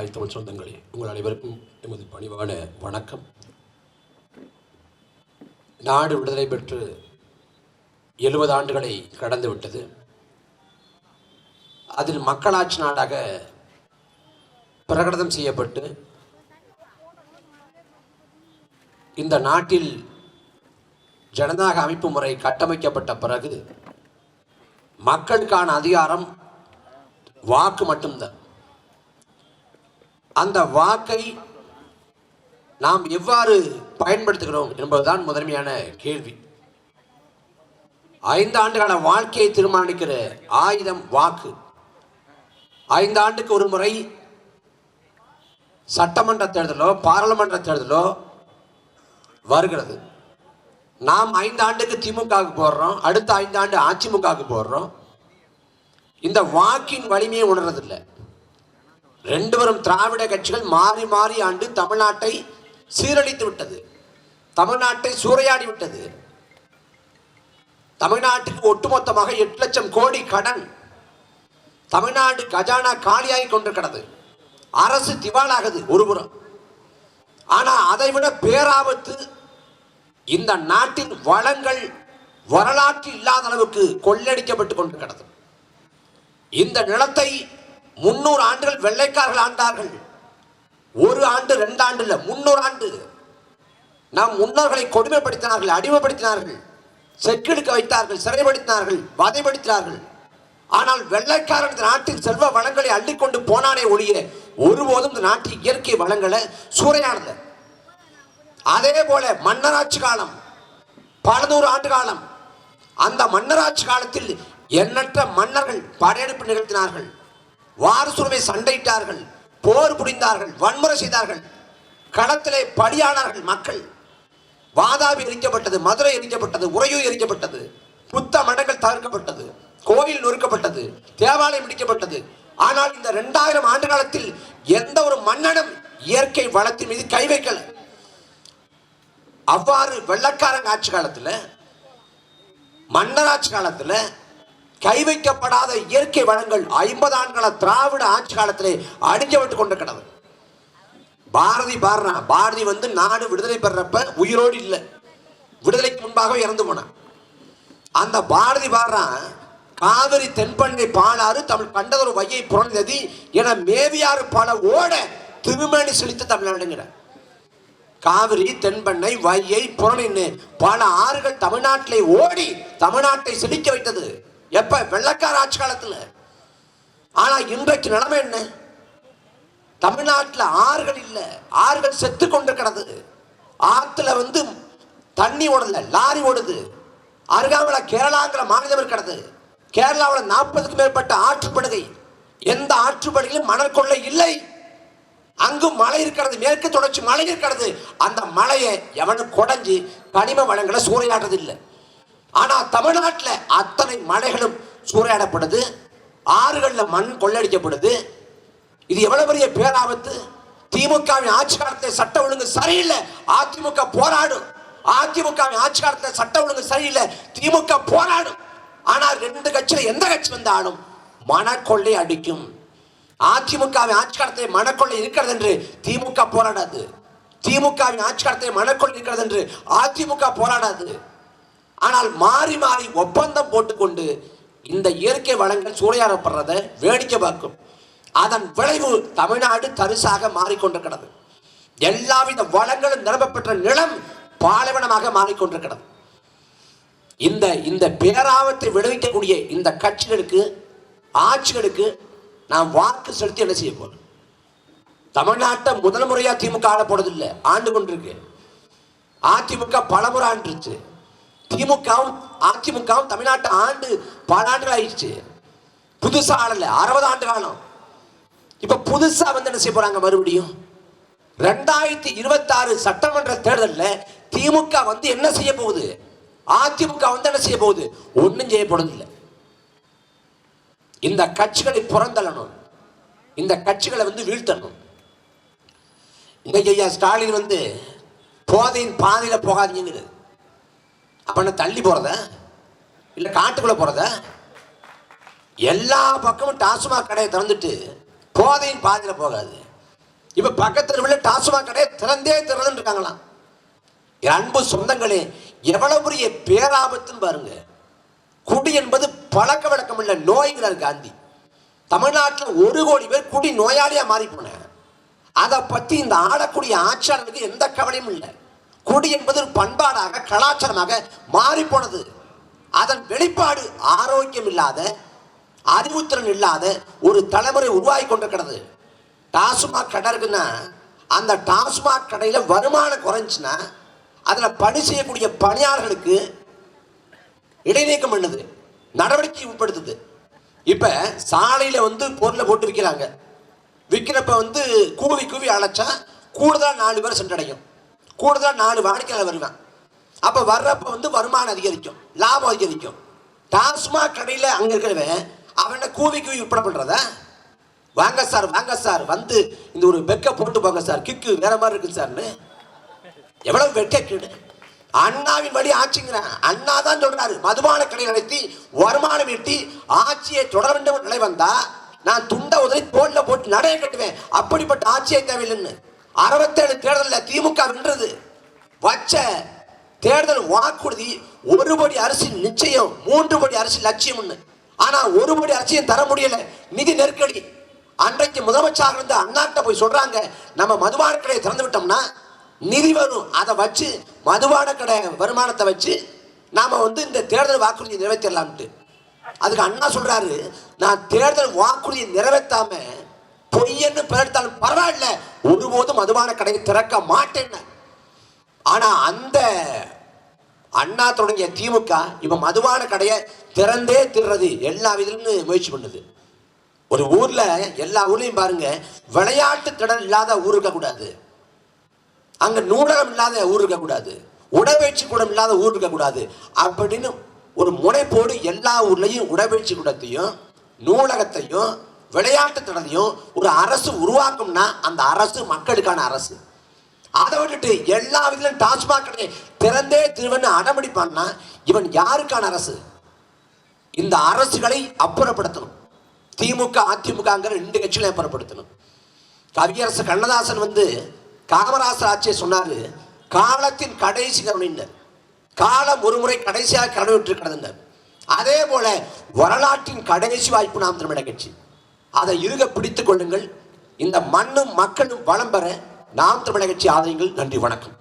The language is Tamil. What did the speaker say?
தாய் தமிழ் சொந்தங்களே உங்கள் அனைவருக்கும் எமது பணிவான வணக்கம். நாடு விடுதலை பெற்று எழுபது ஆண்டுகளை கடந்து விட்டது. அதில் மக்களாட்சி நாடாக பிரகடனம் செய்யப்பட்டு இந்த நாட்டில் ஜனநாயக அமைப்பு முறை கட்டமைக்கப்பட்ட பிறகு மக்களுக்கான அதிகாரம் வாக்கு மட்டும்தான். அந்த வாக்கை நாம் எவ்வாறு பயன்படுத்துகிறோம் என்பதுதான் முதன்மையான கேள்வி. ஐந்து ஆண்டுகால வாழ்க்கையை தீர்மானிக்கிற ஆயுதம் வாக்கு. ஐந்து ஆண்டுக்கு ஒரு முறை சட்டமன்ற தேர்தலோ பாராளுமன்ற தேர்தலோ வருகிறது. நாம் ஐந்து ஆண்டுக்கு திமுகவுக்கு போடுறோம் அடுத்த ஐந்து ஆண்டு அதிமுகவுக்கு போடுறோம் இந்த வாக்கின் வலிமையை உணர்றதில்லை. ரெண்டு வரும் திராவிட கட்சிகள் மாறி மாறி ஆண்டு தமிழ்நாட்டை சீரழித்து விட்டது. தமிழ்நாட்டை சூறையாடி விட்டது. தமிழ்நாட்டுக்கு ஒட்டுமொத்தமாக எட்டு லட்சம் கோடி கடன் தமிழ்நாடு கஜானா காலியாகி கொண்டிருக்கிறது. அரசு திவாலாகுது ஒருபுறம் ஆனால் அதை விட பேராபத்து இந்த நாட்டின் வளங்கள் வரலாற்று இல்லாத அளவுக்கு கொள்ளடிக்கப்பட்டு கொண்டிருக்கிறது. இந்த நிலத்தை முன்னூறு ஆண்டுகள் வெள்ளைக்காரர்கள் ஆண்டார்கள். ஒரு ஆண்டு ரெண்டு ஆண்டு இல்லை முன்னூறு ஆண்டு. நம் முன்னோர்களை கொடுமைப்படுத்தினார்கள் அடிமைப்படுத்தினார்கள். செக்கெடுக்க வைத்தார்கள் சிறைப்படுத்தினார்கள் வதைப்படுத்தினார்கள். ஆனால் வெள்ளைக்காரன் இந்த நாட்டின் செல்வ வளங்களை அள்ளிக்கொண்டு போனானே ஒழிய ஒருபோதும் இந்த நாட்டின் இயற்கை வளங்களை சூறையானது அதே போல மன்னராட்சி காலம் பல நூறு ஆண்டு காலம் அந்த மன்னராட்சி காலத்தில் எண்ணற்ற மன்னர்கள் படையெடுப்பு நிகழ்த்தினார்கள். வாரசுரிமை சண்டையிட்டார்கள் போர் புரிந்தார்கள் வன்முறை செய்தார்கள். களத்திலே பலியானார்கள் மக்கள். வாதாபி எரிக்கப்பட்டது மதுரை எரிக்கப்பட்டது உறையூர் எரிக்கப்பட்டது புத்த மடங்கள் தகர்க்கப்பட்டது கோயில் நொறுக்கப்பட்டது தேவாலயம் இடிக்கப்பட்டது. ஆனால் இந்த இரண்டாயிரம் ஆண்டு காலத்தில் எந்த ஒரு மன்னனும் இயற்கை வளத்தின் மீது கை வைக்கல. அவ்வாறு வெள்ளக்காரங்க ஆட்சி காலத்தில் மன்னராட்சி காலத்தில் கை வைக்கப்படாத இயற்கை வளங்கள் ஐம்பது ஆண்டுகள திராவிட ஆட்சி காலத்திலே அடிஞ்சவிட்டு கொண்டு கிடது பாரதி பாடுறான் பாரதி வந்து நாடு விடுதலை பெறப்ப உயிரோடு இல்லை. விடுதலைக்கு முன்பாகவே இறந்து போனான். அந்த பாரதி பாடுறான் காவிரி தென்பண்ணை பாலாறு தமிழ் கண்டதொரு வையை புறந்ததி என மேவியாறு பல ஓட திருமணி செழித்த தமிழ்நாடுங்கிற. காவிரி தென்பண்ணை வையை புறணின்னு பல ஆறுகள் தமிழ்நாட்டிலே ஓடி தமிழ்நாட்டை செழிக்க வைத்தது. எப்ப வெள்ளக்கார ஆட்சி காலத்துல? ஆனா இன்றைக்கு நிலைமை என்ன? தமிழ்நாட்டில் ஆறுகள் இல்லை. ஆறுகள் செத்து கொண்டு கிடது ஆற்றுல வந்து தண்ணி ஓடல லாரி ஓடுது. அருகாமல கேரளாங்கிற மாநிலம் இருக்கிறது கேரளாவில் நாற்பதுக்கு மேற்பட்ட ஆற்றுப்படுகை. எந்த ஆற்றுப்படுகையிலும் மணல் கொள்ளை இல்லை. அங்கும் மலை இருக்கிறது மேற்கு தொடர்ச்சி மலை இருக்கிறது. அந்த மலையை எவனும் குடஞ்சி கனிம வளங்களை சூறையாடுறது இல்லை ஆனால் தமிழ்நாட்டில் அத்தனை மலைகளும் சூறையாடப்படுது ஆறுகளில் மண் கொள்ளடிக்கப்படுது. இது எவ்வளவு பெரிய பேராபத்து? திமுகவின் ஆட்சி காலத்தில் சட்ட ஒழுங்கு சரியில்லை அதிமுக போராடும். அதிமுகவின் ஆட்சி காலத்தில் சட்ட ஒழுங்கு சரியில்லை திமுக போராடும். ஆனால் ரெண்டு கட்சியில எந்த கட்சி வந்தாலும் மனக்கொள்ளை அடிக்கும். அதிமுகவின் ஆட்சி காலத்தை மனக்கொள்ளை இருக்கிறது என்று திமுக போராடாது. திமுகவின் ஆட்சி காலத்தை மனக்கொள்ளை இருக்கிறது என்று அதிமுக போராடாது. ஆனால் மாறி மாறி ஒப்பந்தம் போட்டுக்கொண்டு இந்த இயற்கை வளங்கள் சூறையாடப்படுறதை வேடிக்கை பார்க்கும். அதன் விளைவு தமிழ்நாடு தரிசாக மாறிக்கொண்டிருக்கிறது. எல்லாவித வளங்களும் நிரம்பப்பெற்ற நிலம் பாலைவனமாக மாறிக்கொண்டிருக்கிறது. இந்த இந்த பேராபத்தை விளைவிக்கக்கூடிய இந்த கட்சிகளுக்கு ஆட்சிகளுக்கு நாம் வாக்கு செலுத்தி என்ன செய்ய போறோம்? தமிழ்நாட்டை முதல் முறையாக திமுக ஆள போறதில்லை ஆண்டு கொண்டிருக்கு. அதிமுக பலமுறை ஆண்டுருச்சு. திமுகவும் அதிமுகவும் தமிழ்நாட்டை ஆண்டு பல ஆண்டுகள் ஆயிடுச்சு புதுசா ஆளல அறுபது ஆண்டு காலம். இப்ப புதுசா வந்து என்ன செய்ய போறாங்க மறுபடியும்? ரெண்டாயிரத்தி இருபத்தி ஆறு சட்டமன்ற தேர்தலில் திமுக வந்து என்ன செய்ய போகுது? அதிமுக வந்து என்ன செய்ய போகுது? ஒன்றும் செய்ய போறதில்லை. இந்த கட்சிகளை புறந்தள்ளணும். இந்த கட்சிகளை வந்து வீழ்த்தணும். இன்னைக்கு ஐயா ஸ்டாலின் வந்து போதையின் பாதையில் போகாதீங்கிறது அப்ப தள்ளி போகிறத இல்லை காட்டுக்குள்ளே போகிறத எல்லா பக்கமும் டாஸ்மாக் கடையை திறந்துட்டு போதையின் பாதையில் போகாது. இப்போ பக்கத்தில் உள்ள டாஸ்மாக் கடையை திறந்தே திறந்துட்டு இருக்காங்களாம். என் அன்பு சொந்தங்களே எவ்வளவு பெரிய பேராபத்துன்னு பாருங்க. குடி என்பது பழக்க வழக்கம் இல்லை நோய்கிறார் காந்தி. தமிழ்நாட்டில் ஒரு கோடி பேர் குடி நோயாளியாக மாறி போனேன் அதை பற்றி இந்த ஆடக்கூடிய ஆட்சியாளருக்கு எந்த கவலையும் இல்லை. குடி என்பது பண்பாடாக கலாச்சாரமாக மாறிப்போனது. அதன் வெளிப்பாடு ஆரோக்கியம் இல்லாத அறிவுத்திறன் இல்லாத ஒரு தலைமுறை உருவாகி கொண்டிருக்கிறது. டாஸ்மாக் கடை இருக்குன்னா அந்த டாஸ்மாக் கடையில் வருமானம் குறைஞ்சுன்னா அதில் பணி செய்யக்கூடிய பணியாளர்களுக்கு இடைநீக்கம் பண்ணுது நடவடிக்கை உட்படுத்துது. இப்போ சாலையில் வந்து பொருளை போட்டு விற்கிறாங்க. விற்கிறப்ப வந்து கூவி கூவி அழைச்சா கூடுதலாக நாலு பேர் சென்றடையும். கூடுதலாக நாலு வாடிக்கையாளர் வருவேன். அப்போ வர்றப்ப வந்து வருமானம் அதிகரிக்கும் லாபம் அதிகரிக்கும். டாஸ்மாக் கடையில் அங்கே இருக்கிறவன் அவனை கூவி கூவி விற்பனை பண்ணுறத வாங்க சார் வாங்க சார் வந்து இந்த ஒரு வெக்கை போட்டு போங்க சார் கிக்கு வேற மாதிரி இருக்கு சார்னு. எவ்வளவு வெட்கக்கேடு. அண்ணாவின் வழி ஆட்சிங்கிறான். அண்ணா தான் சொல்றாரு மதுபான கடை நடத்தி வருமானம் ஈட்டி ஆட்சியை தொடர வேண்டும் நிலை வந்தா நான் துண்ட உதவி தோல்ல போட்டு நடைய கட்டுவேன். அப்படிப்பட்ட ஆட்சியை தேவையில்லைன்னு. அறுபத்தேழு தேர்தலில் திமுக வென்றது. வச்ச தேர்தல் வாக்குறுதி ஒரு படி அரிசி நிச்சயம் மூன்று படி அரிசி லட்சியம்னு. ஆனா ஒரு படி அரிசியும் தர முடியல. நிதி நெருக்கடி. அன்றைக்கு முதலமைச்சராக இருந்த அண்ணாட்ட போய் சொல்றாங்க நம்ம மதுபான கடையை திறந்து விட்டோம்னா நிதி வரும். அதை வச்சு மதுபான கடை வருமானத்தை வச்சு நாம வந்து இந்த தேர்தல் வாக்குறுதியை நிறைவேற்றலாம்ட்டு அதுக்கு அண்ணா சொல்றாரு நான் தேர்தல் வாக்குறுதியை நிறைவேற்றாம பொய்யன்னு பிறத்தாலும் பரவாயில்ல. ஒருபோதும் மதுபான கடையை திறக்க மாட்டேன்னு. ஆனா அந்த அண்ணா தொடங்கிய திமுக இப்ப மதுபான கடையை திறந்தே திறது எல்லா விதிலும்னு முயற்சி பண்ணுது. ஒரு ஊர்ல எல்லா ஊர்லயும் பாருங்க விளையாட்டு திடல் இல்லாத ஊர் இருக்கக்கூடாது அங்க நூலகம் இல்லாத ஊர் இருக்கக்கூடாது உடற்பயிற்சி கூடம் இல்லாத ஊர் இருக்கக்கூடாது அப்படின்னு ஒரு முனைப்போடு எல்லா ஊர்லயும் உடற்பயிற்சி கூடத்தையும் நூலகத்தையும் விளையாட்டு திடலையும் ஒரு அரசு உருவாக்கும்னா அந்த அரசு மக்களுக்கான அரசு. அதை விட்டுட்டு எல்லா விதத்திலும் டாஸ்மாக் கடையை திறந்தே திருவன்னு அடம்பிடிப்பான்னா இவன் யாருக்கான அரசு? இந்த அரசுகளை அப்புறப்படுத்தணும். திமுக அதிமுகங்கிற ரெண்டு கட்சிகளையும் அப்புறப்படுத்தணும். கவியரசு கண்ணதாசன் வந்து காமராசர் ஆட்சியை சொன்னாரு காலத்தின் கடைசி கருணைனர் காலம் ஒரு முறை கடைசியாக கடவுட்டிருக்கிறதுனர் அதே போல வரலாற்றின் கடைசி வாய்ப்பு நாம் தமிழக கட்சி. அதை இருக பிடித்துக் கொள்ளுங்கள். இந்த மண்ணும் மக்களும் வளம் பெற நாம் தமிழக கட்சி நன்றி வணக்கம்.